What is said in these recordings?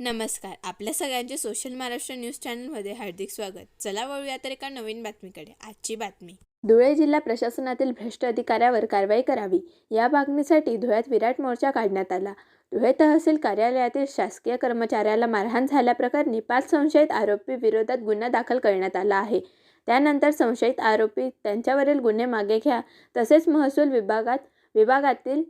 नमस्कार. आपल्या सगळ्यांचे सोशल महाराष्ट्र न्यूज चॅनलमध्ये हार्दिक स्वागत. चला वळूया तर एका नवीन बातमीकडे. आजची बातमी. धुळे जिल्हा प्रशासनातील भ्रष्ट अधिकाऱ्यावर कारवाई करावी. या मागणीसाठी धुळ्यात विराट मोर्चा काढण्यात आला. धुळे तहसील कार्यालयातील शासकीय कर्मचाऱ्याला मारहाण झाल्याप्रकरणी पाच संशयित आरोपी विरोधात गुन्हा दाखल करण्यात आला आहे. त्यानंतर संशयित आरोपी त्यांच्यावरील गुन्हे मागे घ्या. तसेच महसूल विभागात विभागातील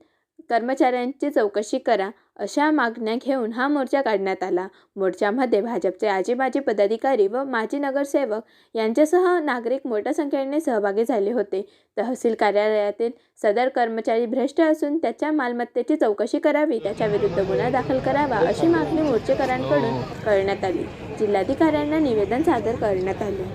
कर्मचाऱ्यांची चौकशी करा अशा मागण्या घेऊन हा मोर्चा काढण्यात आला. मोर्चामध्ये भाजपचे आजी माजी पदाधिकारी व माजी नगरसेवक यांच्यासह नागरिक मोठ्या संख्येने सहभागी झाले होते. तहसील कार्यालयातील सदर कर्मचारी भ्रष्ट असून त्याच्या मालमत्तेची चौकशी करावी त्याच्याविरुद्ध गुन्हा दाखल करावा अशी मागणी मोर्चेकरांकडून करण्यात आली. जिल्हाधिकाऱ्यांना निवेदन सादर करण्यात आले.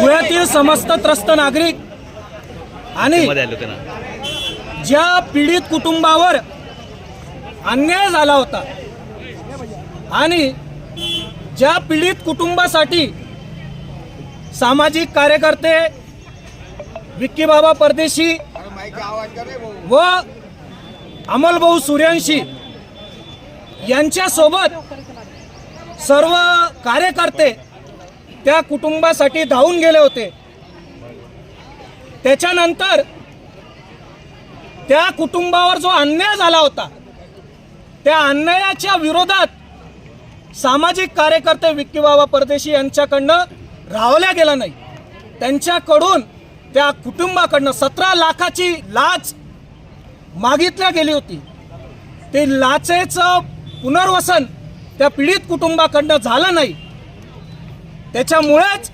धुळ्यातील समस्त त्रस्त नागरिक आणि ज्या पीडित कुटुंबावर अन्याय झाला होता आणि ज्या पीडित कुटुंबासाठी सामाजिक कार्यकर्ते विक्की बाबा परदेशी व अमलभाऊ सूर्यवंशी यांच्यासोबत सर्व कार्यकर्ते त्या कुटुंबासाठी धावून गेले होते. त्याच्यानंतर त्या कुटुंबावर जो अन्याय झाला होता त्या अन्यायाच्या विरोधात सामाजिक कार्यकर्ते विक्की बाबा परदेशी यांच्याकडनं राहवल्या गेला नाही. त्यांच्याकडून त्या कुटुंबाकडनं सतरा लाखाची लाच मागितल्या गेली होती. ते लाचेचं पुनर्वसन त्या पीडित कुटुंबाकडनं झालं नाही. त्याच्यामुळेच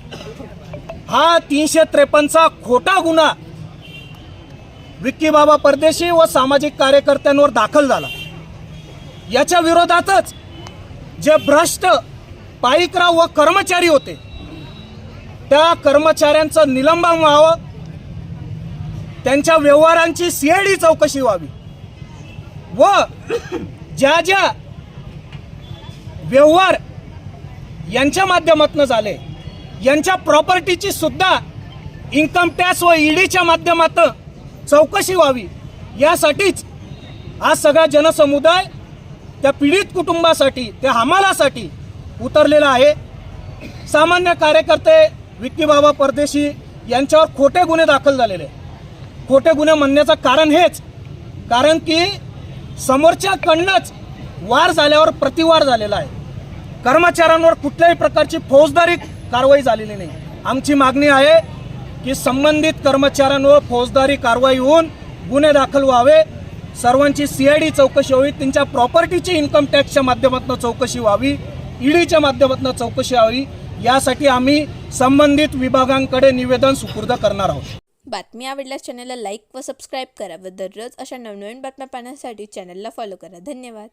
हा तीनशे त्रेपन्नचा खोटा गुन्हा विक्की बाबा परदेशी व सामाजिक कार्यकर्त्यांवर दाखल झाला. याच्या विरोधातच जे भ्रष्ट पाईकराव व कर्मचारी होते त्या कर्मचाऱ्यांचं निलंबन व्हावं त्यांच्या व्यवहारांची सीआयडी चौकशी व्हावी व ज्या ज्या व्यवहार यांच्या माध्यमातून झाले. यांच्या प्रॉपर्टीची सुद्धा इन्कम टॅक्स व ईडीच्या माध्यमातून चौकशी व्हावी. यासाठीच आज सगळा जनसमुदाय त्या पीडित कुटुंबासाठी त्या हमालासाठी उतरलेला आहे. सामान्य कार्यकर्ते विक्कीबाबा परदेशी यांच्यावर खोटे गुन्हे दाखल झालेले. खोटे गुन्हे म्हणण्याचं कारण हेच. कारण की समोरच्याकडनंच वार झाल्यावर प्रतिवार झालेला आहे. कर्मचाऱ्यांवर कुठल्याही प्रकारची फौजदारी कारवाई झालेली नाही. आमची मागणी आहे की संबंधित कर्मचाऱ्यांवर फौजदारी कारवाई होऊन गुन्हे दाखल व्हावे. सर्वांची सी आय डी चौकशी व्हावी त्यांच्या प्रॉपर्टीची इन्कम टॅक्सच्या माध्यमातून चौकशी व्हावी ईडीच्या माध्यमातून चौकशी व्हावी. यासाठी आम्ही संबंधित विभागांकडे निवेदन सुपूर्द करणार आहोत. बातमी आवडल्यास चॅनलला लाईक व सबस्क्राईब करा व दररोज अशा नवनवीन बातम्या पाहण्यासाठी चॅनलला फॉलो करा. धन्यवाद.